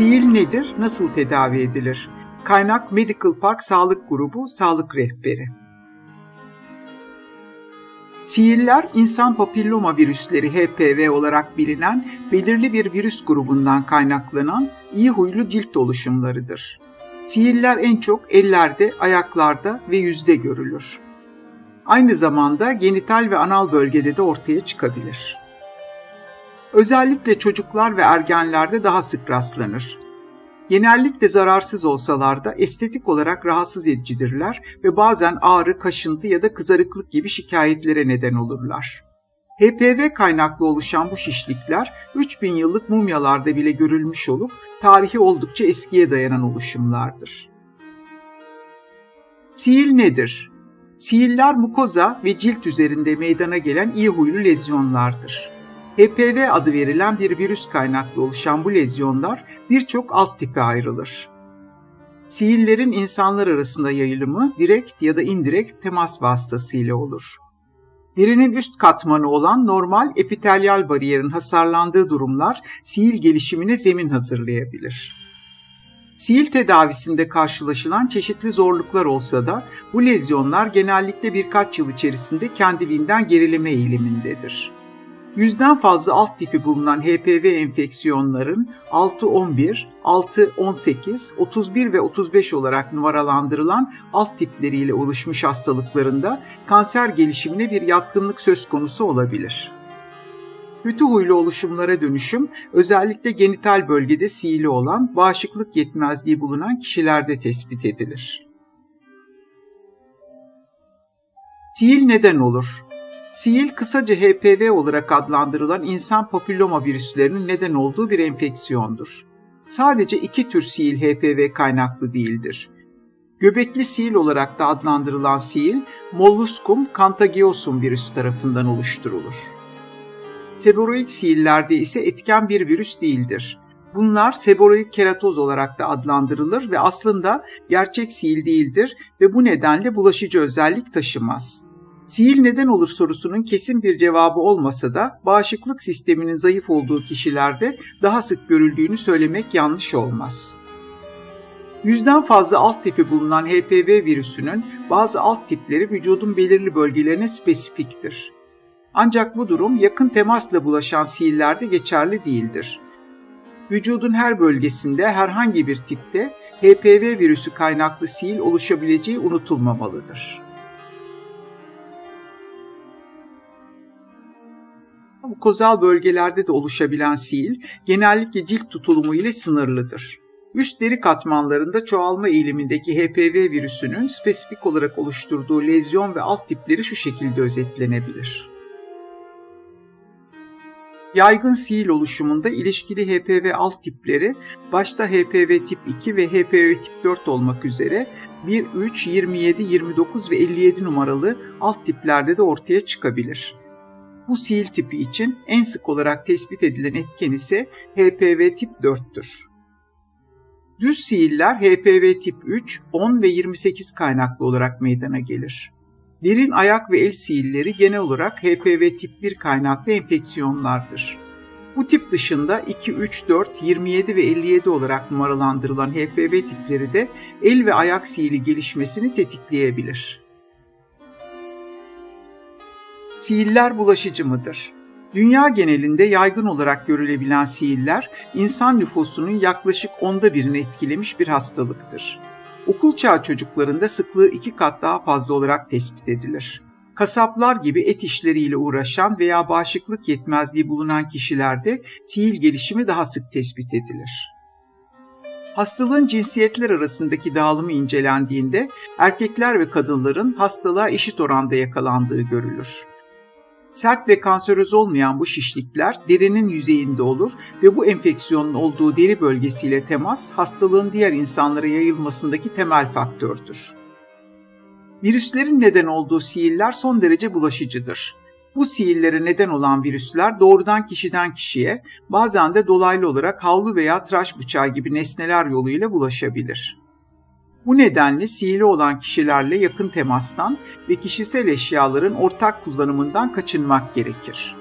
Sihir nedir, nasıl tedavi edilir? Kaynak Medical Park Sağlık Grubu Sağlık Rehberi Sihirler, insan papilloma virüsleri HPV olarak bilinen belirli bir virüs grubundan kaynaklanan iyi huylu cilt oluşumlarıdır. Sihirler en çok ellerde, ayaklarda ve yüzde görülür. Aynı zamanda genital ve anal bölgede de ortaya çıkabilir. Özellikle çocuklar ve ergenlerde daha sık rastlanır. Genellikle zararsız olsalar da estetik olarak rahatsız edicidirler ve bazen ağrı, kaşıntı ya da kızarıklık gibi şikayetlere neden olurlar. HPV kaynaklı oluşan bu şişlikler 3000 yıllık mumyalarda bile görülmüş olup tarihi oldukça eskiye dayanan oluşumlardır. Sihir nedir? Sihirler mukoza ve cilt üzerinde meydana gelen iyi huylu lezyonlardır. HPV adı verilen bir virüs kaynaklı oluşan bu lezyonlar birçok alt tipe ayrılır. Sihirlerin insanlar arasında yayılımı direkt ya da indirekt temas vasıtasıyla olur. Derinin üst katmanı olan normal epitelyal bariyerin hasarlandığı durumlar sihir gelişimine zemin hazırlayabilir. Sihir tedavisinde karşılaşılan çeşitli zorluklar olsa da bu lezyonlar genellikle birkaç yıl içerisinde kendiliğinden gerileme eğilimindedir. Yüzden fazla alt tipi bulunan HPV enfeksiyonların 6-11, 6-18, 31 ve 35 olarak numaralandırılan alt tipleriyle oluşmuş hastalıklarında kanser gelişimine bir yatkınlık söz konusu olabilir. Kötü huylu oluşumlara dönüşüm özellikle genital bölgede sihirli olan bağışıklık yetmezliği bulunan kişilerde tespit edilir. Sihir neden olur? Sihir kısaca HPV olarak adlandırılan insan papilloma virüslerinin neden olduğu bir enfeksiyondur. Sadece iki tür sihir HPV kaynaklı değildir. Göbekli sihir olarak da adlandırılan sihir, Molluscum contagiosum virüsü tarafından oluşturulur. Seboroid sihirlerde ise etken bir virüs değildir. Bunlar seboroid keratoz olarak da adlandırılır ve aslında gerçek sihir değildir ve bu nedenle bulaşıcı özellik taşımaz. Sihir neden olur sorusunun kesin bir cevabı olmasa da bağışıklık sisteminin zayıf olduğu kişilerde daha sık görüldüğünü söylemek yanlış olmaz. Yüzden fazla alt tipi bulunan HPV virüsünün bazı alt tipleri vücudun belirli bölgelerine spesifiktir. Ancak bu durum yakın temasla bulaşan sihirlerde geçerli değildir. Vücudun her bölgesinde herhangi bir tipte HPV virüsü kaynaklı sihir oluşabileceği unutulmamalıdır. Mukozal bölgelerde de oluşabilen sil genellikle cilt tutulumu ile sınırlıdır. Üst deri katmanlarında çoğalma eğilimindeki HPV virüsünün spesifik olarak oluşturduğu lezyon ve alt tipleri şu şekilde özetlenebilir. Yaygın sil oluşumunda ilişkili HPV alt tipleri başta HPV tip 2 ve HPV tip 4 olmak üzere 1, 3, 27, 29 ve 57 numaralı alt tiplerde de ortaya çıkabilir. Bu sil tipi için en sık olarak tespit edilen etken ise HPV tip 4'tür. Düz sihirler HPV tip 3, 10 ve 28 kaynaklı olarak meydana gelir. Derin ayak ve el sihirleri genel olarak HPV tip 1 kaynaklı enfeksiyonlardır. Bu tip dışında 2, 3, 4, 27 ve 57 olarak numaralandırılan HPV tipleri de el ve ayak sihiri gelişmesini tetikleyebilir. Sihirler bulaşıcı mıdır? Dünya genelinde yaygın olarak görülebilen sihirler, insan nüfusunun yaklaşık onda birini etkilemiş bir hastalıktır. Okul çağı çocuklarında sıklığı iki kat daha fazla olarak tespit edilir. Kasaplar gibi et işleriyle uğraşan veya bağışıklık yetmezliği bulunan kişilerde sihir gelişimi daha sık tespit edilir. Hastalığın cinsiyetler arasındaki dağılımı incelendiğinde erkekler ve kadınların hastalığa eşit oranda yakalandığı görülür. Sert ve kanseröz olmayan bu şişlikler derinin yüzeyinde olur ve bu enfeksiyonun olduğu deri bölgesiyle temas hastalığın diğer insanlara yayılmasındaki temel faktördür. Virüslerin neden olduğu sihirler son derece bulaşıcıdır. Bu sihirlere neden olan virüsler doğrudan kişiden kişiye, bazen de dolaylı olarak havlu veya tıraş bıçağı gibi nesneler yoluyla bulaşabilir. Bu nedenle sihirli olan kişilerle yakın temastan ve kişisel eşyaların ortak kullanımından kaçınmak gerekir.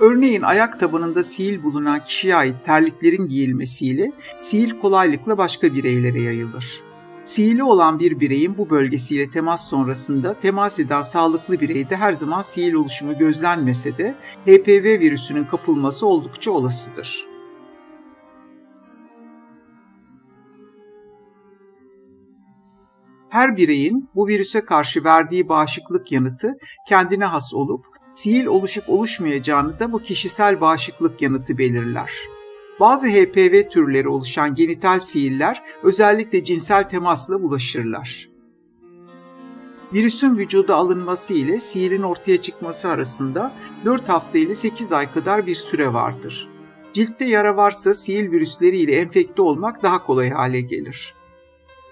Örneğin ayak tabanında sihir bulunan kişiye ait terliklerin giyilmesiyle sihir kolaylıkla başka bireylere yayılır. Sihirli olan bir bireyin bu bölgesiyle temas sonrasında temas eden sağlıklı bireyde her zaman sihir oluşumu gözlenmese de HPV virüsünün kapılması oldukça olasıdır. Her bireyin bu virüse karşı verdiği bağışıklık yanıtı kendine has olup sihir oluşup oluşmayacağını da bu kişisel bağışıklık yanıtı belirler. Bazı HPV türleri oluşan genital sihirler özellikle cinsel temasla bulaşırlar. Virüsün vücuda alınması ile sihirin ortaya çıkması arasında 4 hafta ile 8 ay kadar bir süre vardır. Ciltte yara varsa sihir virüsleri ile enfekte olmak daha kolay hale gelir.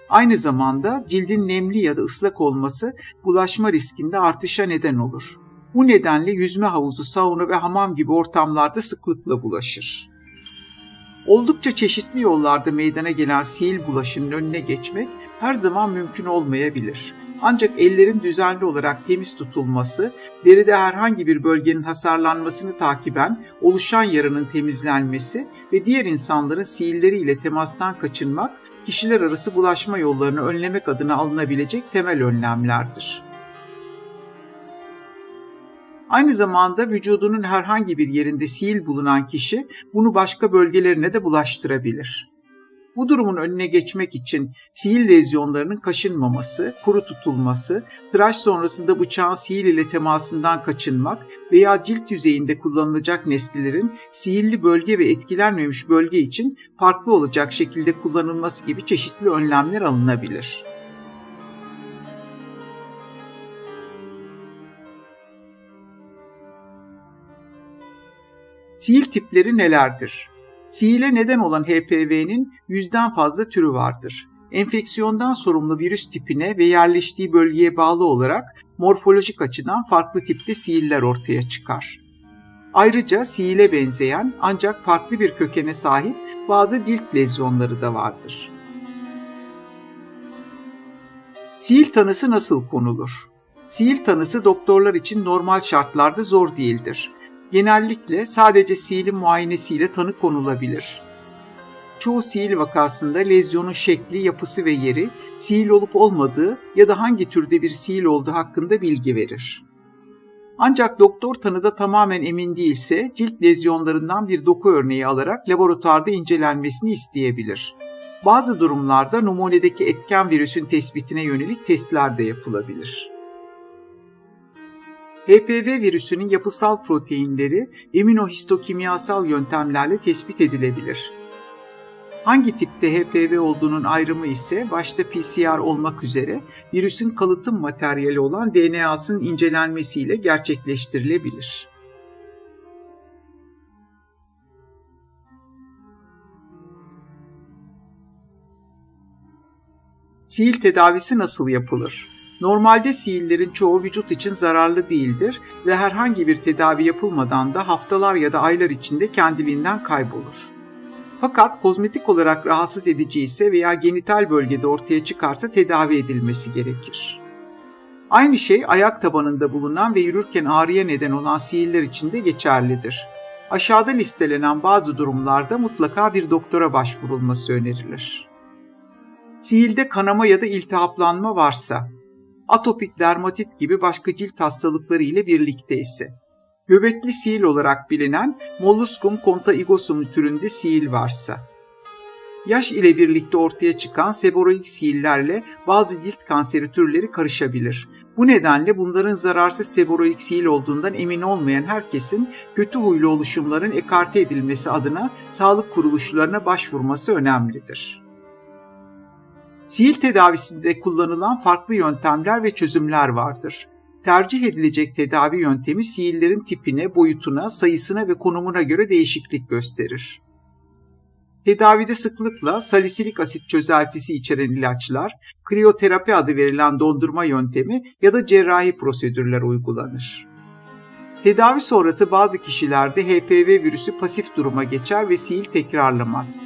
Aynı zamanda cildin nemli ya da ıslak olması bulaşma riskinde artışa neden olur. Bu nedenle yüzme havuzu, sauna ve hamam gibi ortamlarda sıklıkla bulaşır. Oldukça çeşitli yollarda meydana gelen sil bulaşının önüne geçmek her zaman mümkün olmayabilir. Ancak ellerin düzenli olarak temiz tutulması, deride herhangi bir bölgenin hasarlanmasını takiben oluşan yaranın temizlenmesi ve diğer insanların sihirleriyle temastan kaçınmak, kişiler arası bulaşma yollarını önlemek adına alınabilecek temel önlemlerdir. Aynı zamanda vücudunun herhangi bir yerinde sil bulunan kişi bunu başka bölgelerine de bulaştırabilir. Bu durumun önüne geçmek için sihir lezyonlarının kaşınmaması, kuru tutulması, tıraş sonrasında bıçağın sihir ile temasından kaçınmak veya cilt yüzeyinde kullanılacak nesnelerin sihirli bölge ve etkilenmemiş bölge için farklı olacak şekilde kullanılması gibi çeşitli önlemler alınabilir. Sihir tipleri nelerdir? Sihile neden olan HPV'nin yüzden fazla türü vardır. Enfeksiyondan sorumlu virüs tipine ve yerleştiği bölgeye bağlı olarak morfolojik açıdan farklı tipte sihirler ortaya çıkar. Ayrıca sihile benzeyen ancak farklı bir kökene sahip bazı cilt lezyonları da vardır. Sihir tanısı nasıl konulur? Sihir tanısı doktorlar için normal şartlarda zor değildir genellikle sadece sihirli muayenesiyle tanı konulabilir. Çoğu sihir vakasında lezyonun şekli, yapısı ve yeri, sihir olup olmadığı ya da hangi türde bir sihir olduğu hakkında bilgi verir. Ancak doktor tanıda tamamen emin değilse cilt lezyonlarından bir doku örneği alarak laboratuvarda incelenmesini isteyebilir. Bazı durumlarda numunedeki etken virüsün tespitine yönelik testler de yapılabilir. HPV virüsünün yapısal proteinleri immunohistokimyasal yöntemlerle tespit edilebilir. Hangi tipte HPV olduğunun ayrımı ise başta PCR olmak üzere virüsün kalıtım materyali olan DNA'sının incelenmesiyle gerçekleştirilebilir. Sil tedavisi nasıl yapılır? Normalde sihirlerin çoğu vücut için zararlı değildir ve herhangi bir tedavi yapılmadan da haftalar ya da aylar içinde kendiliğinden kaybolur. Fakat kozmetik olarak rahatsız edici ise veya genital bölgede ortaya çıkarsa tedavi edilmesi gerekir. Aynı şey ayak tabanında bulunan ve yürürken ağrıya neden olan sihirler için de geçerlidir. Aşağıda listelenen bazı durumlarda mutlaka bir doktora başvurulması önerilir. Sihirde kanama ya da iltihaplanma varsa, atopik dermatit gibi başka cilt hastalıkları ile birlikte ise. Göbekli sihir olarak bilinen Molluscum contagiosum türünde sihir varsa. Yaş ile birlikte ortaya çıkan seboroik sihirlerle bazı cilt kanseri türleri karışabilir. Bu nedenle bunların zararsız seboroik sihir olduğundan emin olmayan herkesin kötü huylu oluşumların ekarte edilmesi adına sağlık kuruluşlarına başvurması önemlidir. Sihir tedavisinde kullanılan farklı yöntemler ve çözümler vardır. Tercih edilecek tedavi yöntemi sihirlerin tipine, boyutuna, sayısına ve konumuna göre değişiklik gösterir. Tedavide sıklıkla salisilik asit çözeltisi içeren ilaçlar, kriyoterapi adı verilen dondurma yöntemi ya da cerrahi prosedürler uygulanır. Tedavi sonrası bazı kişilerde HPV virüsü pasif duruma geçer ve sihir tekrarlamaz.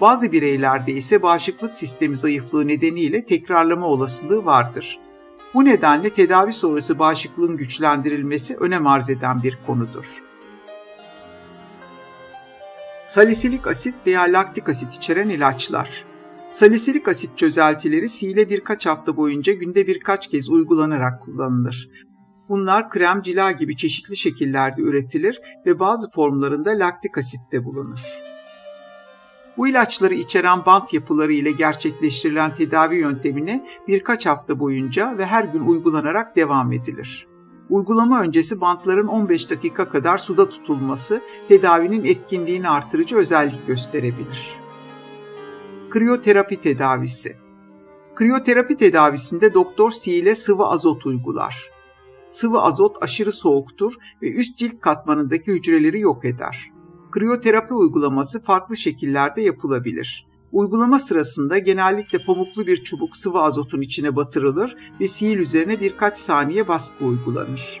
Bazı bireylerde ise bağışıklık sistemi zayıflığı nedeniyle tekrarlama olasılığı vardır. Bu nedenle tedavi sonrası bağışıklığın güçlendirilmesi önem arz eden bir konudur. Salisilik asit veya laktik asit içeren ilaçlar. Salisilik asit çözeltileri sihile birkaç hafta boyunca günde birkaç kez uygulanarak kullanılır. Bunlar krem, cila gibi çeşitli şekillerde üretilir ve bazı formlarında laktik asit de bulunur. Bu ilaçları içeren bant yapıları ile gerçekleştirilen tedavi yöntemine birkaç hafta boyunca ve her gün uygulanarak devam edilir. Uygulama öncesi bantların 15 dakika kadar suda tutulması tedavinin etkinliğini artırıcı özellik gösterebilir. Kriyoterapi tedavisi Kriyoterapi tedavisinde doktor sihile sıvı azot uygular. Sıvı azot aşırı soğuktur ve üst cilt katmanındaki hücreleri yok eder. Kriyoterapi uygulaması farklı şekillerde yapılabilir. Uygulama sırasında genellikle pamuklu bir çubuk sıvı azotun içine batırılır ve sihir üzerine birkaç saniye baskı uygulanır.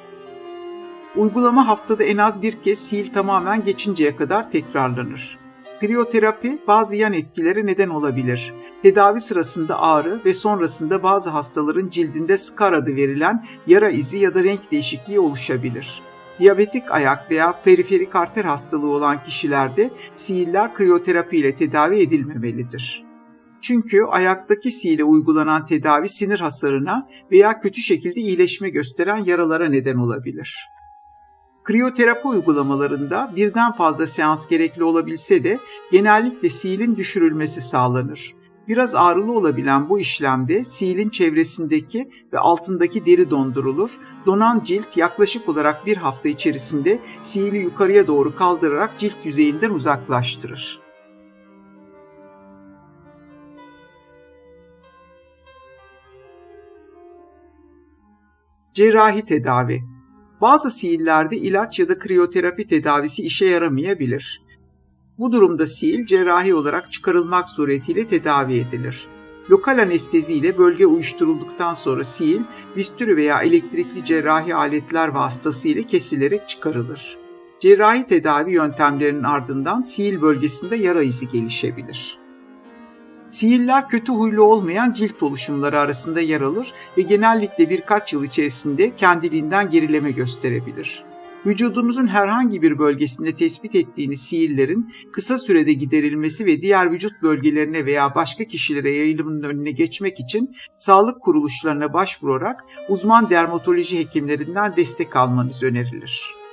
Uygulama haftada en az bir kez sihir tamamen geçinceye kadar tekrarlanır. Kriyoterapi bazı yan etkilere neden olabilir. Tedavi sırasında ağrı ve sonrasında bazı hastaların cildinde skar adı verilen yara izi ya da renk değişikliği oluşabilir. Diyabetik ayak veya periferik arter hastalığı olan kişilerde sihirler kriyoterapi ile tedavi edilmemelidir. Çünkü ayaktaki sihile uygulanan tedavi sinir hasarına veya kötü şekilde iyileşme gösteren yaralara neden olabilir. Kriyoterapi uygulamalarında birden fazla seans gerekli olabilse de genellikle sihilin düşürülmesi sağlanır. Biraz ağrılı olabilen bu işlemde sihilin çevresindeki ve altındaki deri dondurulur. Donan cilt yaklaşık olarak bir hafta içerisinde sihili yukarıya doğru kaldırarak cilt yüzeyinden uzaklaştırır. Cerrahi tedavi Bazı sihirlerde ilaç ya da kriyoterapi tedavisi işe yaramayabilir. Bu durumda sil cerrahi olarak çıkarılmak suretiyle tedavi edilir. Lokal anestezi ile bölge uyuşturulduktan sonra sil, bistürü veya elektrikli cerrahi aletler vasıtasıyla kesilerek çıkarılır. Cerrahi tedavi yöntemlerinin ardından sil bölgesinde yara izi gelişebilir. Sihirler kötü huylu olmayan cilt oluşumları arasında yer alır ve genellikle birkaç yıl içerisinde kendiliğinden gerileme gösterebilir vücudunuzun herhangi bir bölgesinde tespit ettiğiniz sihirlerin kısa sürede giderilmesi ve diğer vücut bölgelerine veya başka kişilere yayılımının önüne geçmek için sağlık kuruluşlarına başvurarak uzman dermatoloji hekimlerinden destek almanız önerilir.